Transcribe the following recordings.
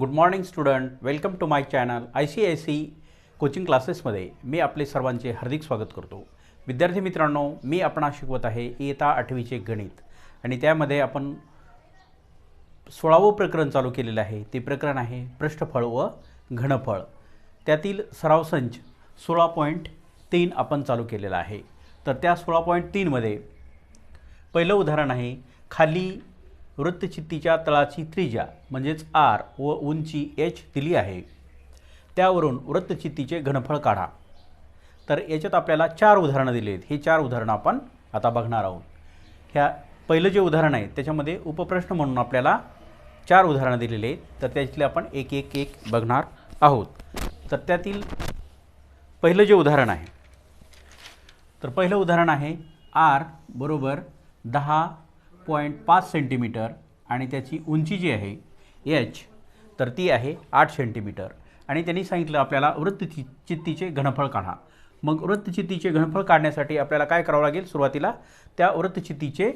Good morning student welcome to my channel I C I C coaching क्लासेसमध्ये मी आपले सर्वांचे हार्दिक स्वागत करतो. विद्यार्थी मित्रांनो मी आपणा शिकवत आहे इयता आठवीचे गणित. आणि त्यामध्ये आपण सोळावं प्रकरण चालू केलेलं आहे. ते प्रकरण आहे पृष्ठफळ व घनफळ. त्यातील सराव संच सोळा पॉईंट तीन आपण चालू केलेला आहे. तर त्या सोळा पॉईंट तीनमध्ये पहिलं उदाहरण आहे खाली वृत्तचित्तीच्या तळाची त्रिज्या म्हणजेच आर व उंची एच दिली आहे. त्यावरून वृत्तचित्तीचे घनफळ काढा. तर याच्यात आपल्याला चार उदाहरणं दिली आहेत. हे चार उदाहरणं आपण आता बघणार आहोत. ह्या पहिलं जे उदाहरण आहे त्याच्यामध्ये उपप्रश्न म्हणून आपल्याला चार उदाहरणं दिलेली आहेत. तर त्यातले आपण एक एक एक बघणार आहोत. तर त्यातील पहिलं जे उदाहरण आहे तर पहिलं उदाहरण आहे आर बरोबर दहा पॉईंट पाच सेंटीमीटर आणि त्याची उंची जी आहे एच तर ती आहे आठ सेंटीमीटर. आणि त्यांनी सांगितलं आपल्याला वृत्तचि चित्तीचे घनफळ काढा. मग वृत्तचित्तीचे घनफळ काढण्यासाठी आपल्याला काय करावं लागेल? सुरुवातीला त्या वृत्तचित्तीचे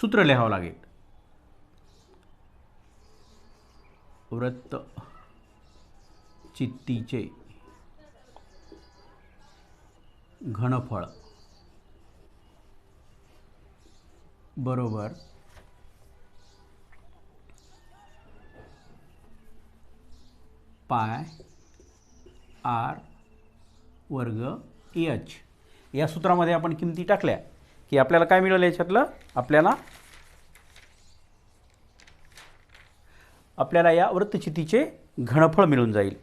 सूत्र लिहावं लागेल. वृत्त चित्तीचे घनफळ. बरोबर. पाय आर वर्ग एच. या सूत्रामध्ये आपण किमती टाकल्या की आपल्याला काय मिळेल याच्यातलं? आपल्याला आपल्याला या वृत्तचितीचे घनफळ मिळून जाईल.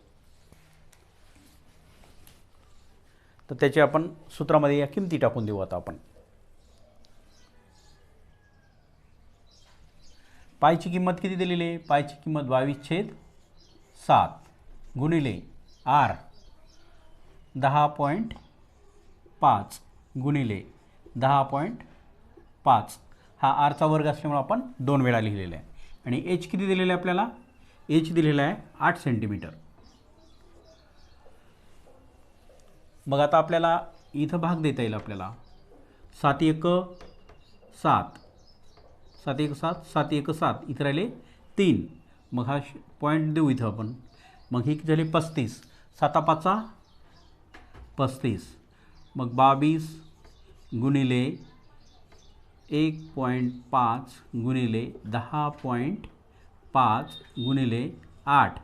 तर त्याचे आपण सूत्रामध्ये या किमती टाकून देऊ आता आपण. पायची किंमत किती दिलेली आहे? पायची किंमत बावीस छेद सात गुणिले आर दहा पॉईंट पाच गुणिले दहा पॉईंट पाच. हा आरचा वर्ग असल्यामुळे आपण दोन वेळा लिहिलेला आहे. आणि एच किती दिलेलं आहे आपल्याला? एच दिलेला आहे आठ सेंटीमीटर मग आता आपल्याला इथं भाग देता येईल आपल्याला. सात एक सात. सात एक सात सात एक सात इथं राहिले तीन. मग हा पॉईंट देऊ इथं आपण. मग ही किती झाली पस्तीस. साता पाचा पस्तीस. मग बावीस गुणिले एक पॉईंट पाच गुणिले दहा पॉईंट पाच गुणिले आठ.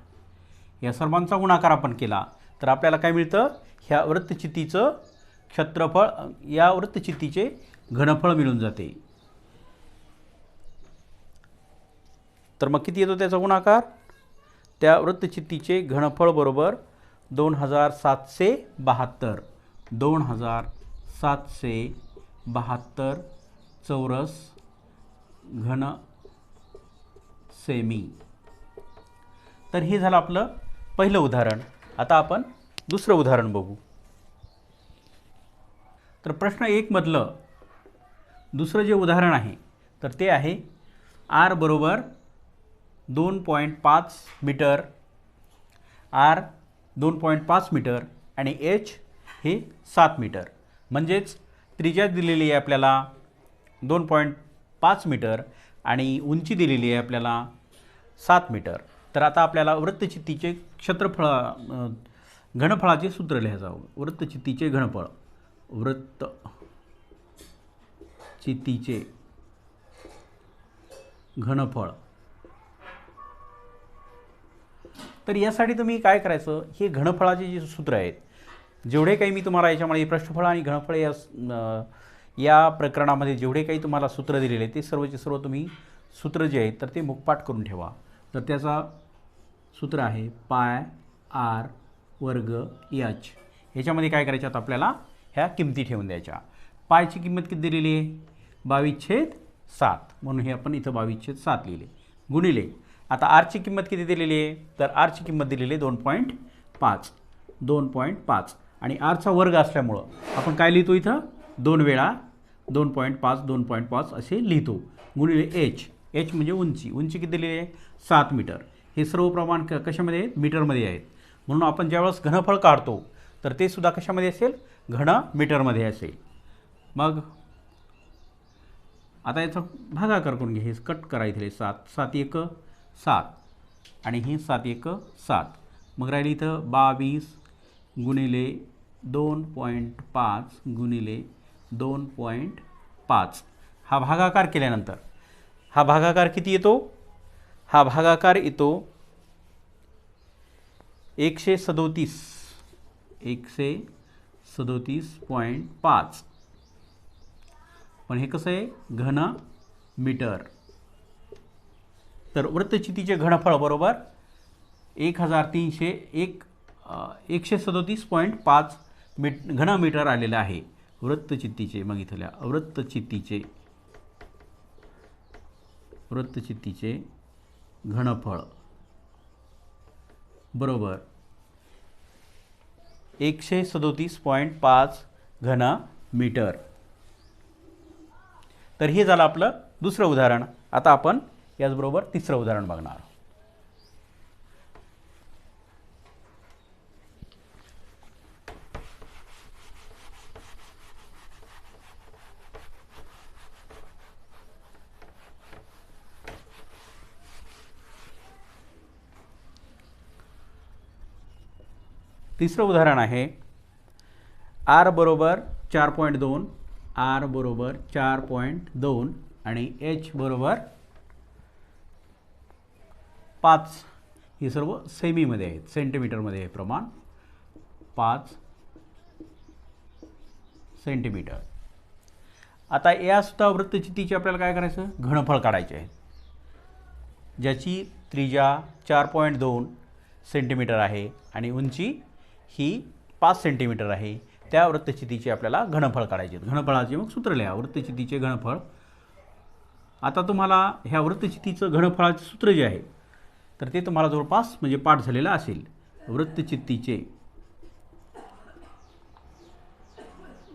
या सर्वांचा गुणाकार आपण केला. तर आपल्याला काय मिळतं? ह्या वृत्तचित्तीचं क्षेत्रफळ या वृत्तचित्तीचे घनफळ मिळून जाते. तर मग किती येतो त्याचा गुणाकार? त्या वृत्तचित्तीचे घनफळ बरोबर दोन हजार सातशे बहात्तर. दोन हजार सातशे बहात्तर चौरस घन सेमी. तर हे झालं आपलं पहिलं उदाहरण. आता आपण दुसरं उदाहरण बघू. तर प्रश्न एकमधलं दुसरं जे उदाहरण आहे तर ते आहे आर बरोबर दोन पॉईंट पाच मीटर. आर दोन पॉईंट पाच मीटर आणि एच हे सात मीटर. म्हणजेच त्रिज्या दिलेली आहे आपल्याला दोन पॉईंट पाच मीटर आणि उंची दिलेली आहे आपल्याला सात मीटर. तर आता आपल्याला वृत्तचित्तीचे क्षेत्रफळ घनफळाचे सूत्र लिहायचं वृत्तचित्तीचे घनफळ. वृत्त चित्तीचे घनफळ. तर यासाठी तुम्ही काय करायचं? हे घनफळाचे जे सूत्र आहेत जेवढे काही मी तुम्हाला याच्यामध्ये पृष्ठफळ आणि घनफळ या या प्रकरणामध्ये जेवढे काही तुम्हाला सूत्र दिलेले ते सर्वचे सर्व तुम्ही सूत्र जे आहेत तर ते मुखपाठ करून ठेवा. तर त्याचा सूत्र आहे पाय आर वर्ग यच. ह्याच्यामध्ये काय करायच्या आता आपल्याला ह्या किमती ठेवून द्यायच्या. पायची किंमत किती दिलेली आहे? बावीस छेद सात. म्हणून हे आपण इथं बावीस छेद सात लिहिले. गुणिले आता आरची किंमत किती दिलेली आहे? तर आरची किंमत दिलेली आहे दोन पॉईंट पाच. दोन पॉईंट पाच. आणि आरचा वर्ग असल्यामुळं आपण काय लिहितो इथं? दोन वेळा दोन पॉईंट पाच दोन पॉईंट पाच असे लिहितो. गुणिले एच एच म्हणजे उंची. उंची किती दिलेली आहे? सात मीटर. हे सर्व प्रमाण क कशामध्ये आहेत? मीटरमध्ये आहेत. म्हणून आपण ज्यावेळेस घनफळ काढतो तर ते सुद्धा कशामध्ये असेल? घन मीटरमध्ये असेल. मग आता याचा भागाकार करून घे. हे कट करा इथे सात. सात एक. सात. आणि हे सात एक सात. मग राहिली इथं बावीस गुणिले दोन पॉईंट पाच गुणिले दोन पॉईंट पाच. हा भागाकार केल्यानंतर हा भागाकार किती येतो? हा भागाकार येतो एकशे सदोतीस. एकशे सदोतीस पॉईंट पाच. पण हे कसं आहे? घन मीटर. तर वृत्तचितीचे घनफळ बरोबर एक हजार तीनशे एक एकशे सदोतीस पॉईंट पाच मीट घनमीटर आलेलं आहे. वृत्तचित्तीचे मग इथल्या वृत्तचित्तीचे वृत्तचित्तीचे घनफळ बरोबर एकशे सदोतीस पॉईंट पाच घन मीटर तर हे झालं आपलं दुसरं उदाहरण. आता आपण याचबरोबर तिसरं उदाहरण बघणार आहोत. तिसरं उदाहरण आहे आर बरोबर चार पॉईंट दोन आर बरोबर चार पॉईंट दोन आणि एच बरोबर पाच हे सर्व सेमीमध्ये आहेत सेंटीमीटरमध्ये आहे प्रमाण. पाच सेंटीमीटर. आता यासुद्धा वृत्तचित्तीचे आपल्याला काय करायचं? घनफळ काढायचे आहे ज्याची त्रिजा चार पॉईंट दोन सेंटीमीटर आहे आणि उंची ही पाच सेंटीमीटर आहे. त्या वृत्तचितीचे आपल्याला घनफळ काढायचे आहेत. घनफळाचे मग सूत्र लिहा. वृत्तचितीचे घनफळ. आता तुम्हाला ह्या वृत्तचितीचं घनफळाचे सूत्र जे आहे तर ते तुम्हाला जवळपास म्हणजे पाठ झालेलं असेल. वृत्तचित्तीचे.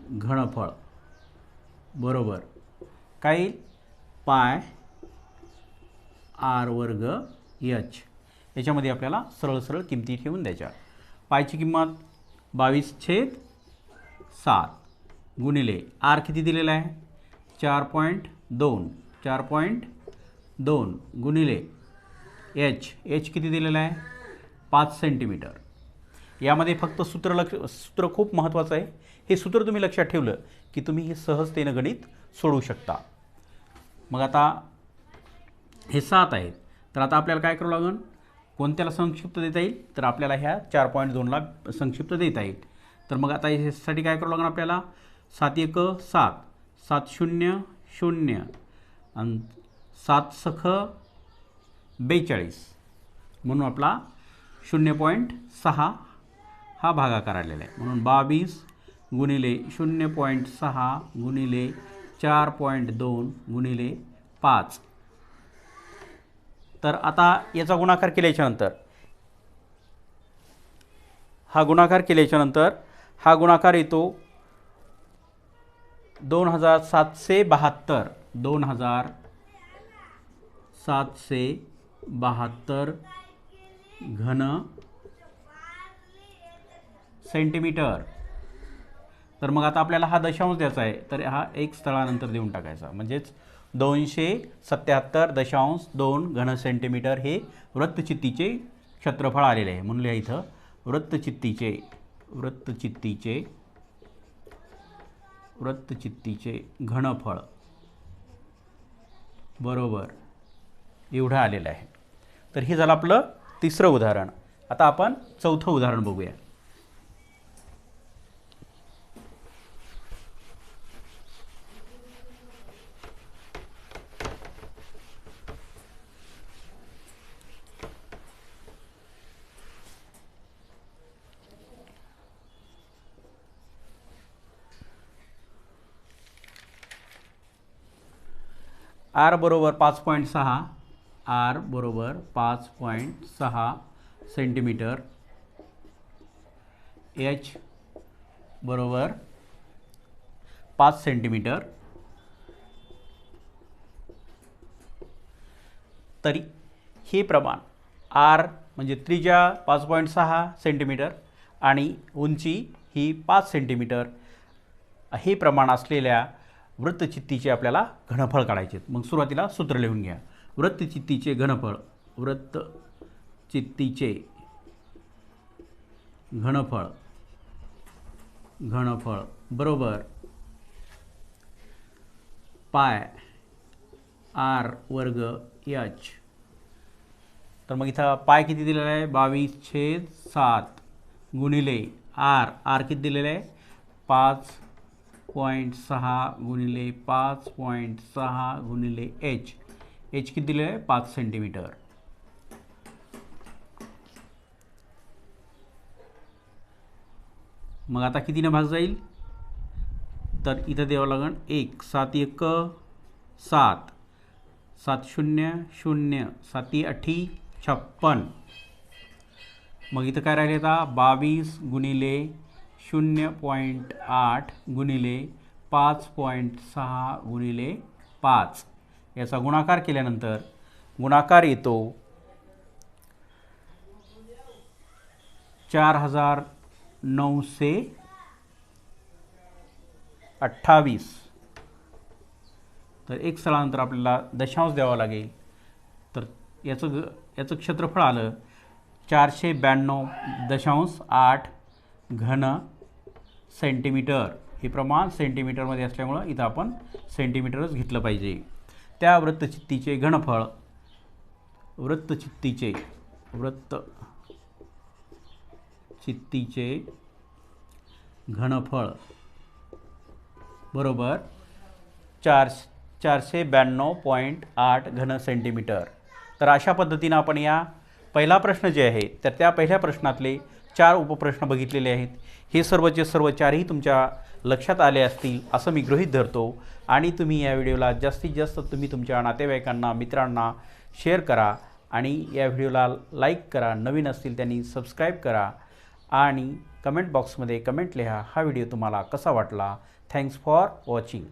घनफळ. बरोबर. काय येईल? पाय आर वर्ग यच याच्यामध्ये आपल्याला सरळ सरळ किमती ठेवून द्यायच्या. पायची किंमत बावीस छेद सात. गुणिले आर किती दिलेला आहे? चार पॉईंट दोन. चार पॉईंट दोन. गुणिले एच एच किती दिलेलं आहे? पाच सेंटीमीटर यामध्ये फक्त सूत्र लक्ष सूत्र खूप महत्त्वाचं आहे. हे सूत्र तुम्ही लक्षात ठेवलं की तुम्ही हे सहजतेनं गणित सोडवू शकता. मग आता हे सात आहेत. तर आता आपल्याला काय करावं लागेल कोणत्याला संक्षिप्त देता येईल? तर आपल्याला ह्या चार पॉईंट दोनला संक्षिप्त देता येईल. तर मग आता ह्यासाठी काय करावं लागेल आपल्याला? सात एक सात. सात शून्य शून्य. आणि सात सख बेचाळीस. म्हणून आपला शून्य पॉईंट सहा हा भागाकार आलेला आहे. म्हणून बावीस गुणिले शून्य पॉईंट सहा गुणिले चार पॉईंट दोन गुणिले पाच. तर आता याचा गुणाकार केल्याच्यानंतर हा गुणाकार केल्याच्यानंतर हा गुणाकार येतो दोन हजार सातशे बहात्तर. दोन हजार सातशे बहात्तर घन सेंटीमीटर. तर मग आता आपल्याला हा दशांश द्यायचा आहे तर हा एक स्थळानंतर देऊन टाकायचा. म्हणजेच दोनशे सत्याहत्तर दशांश दोन घन सेंटीमीटर हे वृत्तचित्तीचे क्षेत्रफळ आलेले आहे. म्हणून लिहा इथं वृत्तचित्तीचे वृत्तचित्तीचे वृत्तचित्तीचे घनफळ. बरोबर. एवढं आलेलं आहे. तर हे झालं आपलं तिसरं उदाहरण. आता आपण चौथं उदाहरण बघूया. आर बरोबर पाच पॉईंट सहा. आर बरोबर पाच पॉईंट सहा सेंटीमीटर. एच बरोबर पाच सेंटीमीटर. तरी हे प्रमाण आर म्हणजे त्रिज्या पाच पॉईंट सहा सेंटीमीटर आणि उंची ही पाच सेंटीमीटर. हे प्रमाण असलेल्या वृत्तचित्तीचे आपल्याला घनफळ काढायचे आहेत. मग सुरुवातीला सूत्र लिहून घ्या. वृत्तचित्तीचे घनफळ वृत्त चित्तीचे घनफळ घनफळ बरोबर. पाय आर वर्ग एच तर मग इथं पाय किती दिलेला आहे? बावीस छेद सात गुणिले आर. आर किती दिलेलं आहे? पाच पॉईंट सहा गुणिले पाच पॉईंट सहा गुणिले एच. एच किती दिलेलं आहे? पाच सेंटीमीटर मग आता कितीने भाग जाईल? तर इथं द्यावं लागेल एक सात एक सात. सात शून्य शून्य. साती अठी छप्पन. मग इथं काय राहिले आता? बावीस गुणिले शून्य पॉईंट आठ गुणिले पाच पॉईंट सहा गुणिले पाच. याचा गुणाकार केल्यानंतर गुणाकार येतो चार हजार नऊशे अठ्ठावीस. तर एक स्थळानंतर आपल्याला दशांश द्यावा लागेल. तर याचं ग याचं क्षेत्रफळ आलं चारशे ब्याण्णव दशांश आठ घन सेंटीमीटर. हे प्रमाण सेंटीमीटरमध्ये असल्यामुळं इथं आपण सेंटीमीटरच घेतलं पाहिजे. त्या वृत्तचित्तीचे घनफळ. वृत्तचित्तीचे वृत्त चित्तीचे घनफळ. बरोबर? चार चारशे ब्याण्णव पॉईंट आठ घन सेंटीमीटर. तर अशा पद्धतीनं आपण या पहिला प्रश्न जे आहे तर त्या पहिल्या प्रश्नातले चार उपप्रश्न बघितलेले आहेत. हे सर्वचे सर्व चारही तुमच्या लक्षात आले असतील असं मी गृहीत धरतो. आणि तुम्ही या व्हिडिओला जास्तीत जास्त तुम्ही तुमच्या नातेवाईकांना मित्रांना शेअर करा आणि या व्हिडिओला लाईक करा. नवीन असतील त्यांनी सबस्क्राईब करा आणि कमेंट बॉक्समध्ये कमेंट लिहा. हा व्हिडिओ तुम्हाला कसा वाटला? Thanks for watching.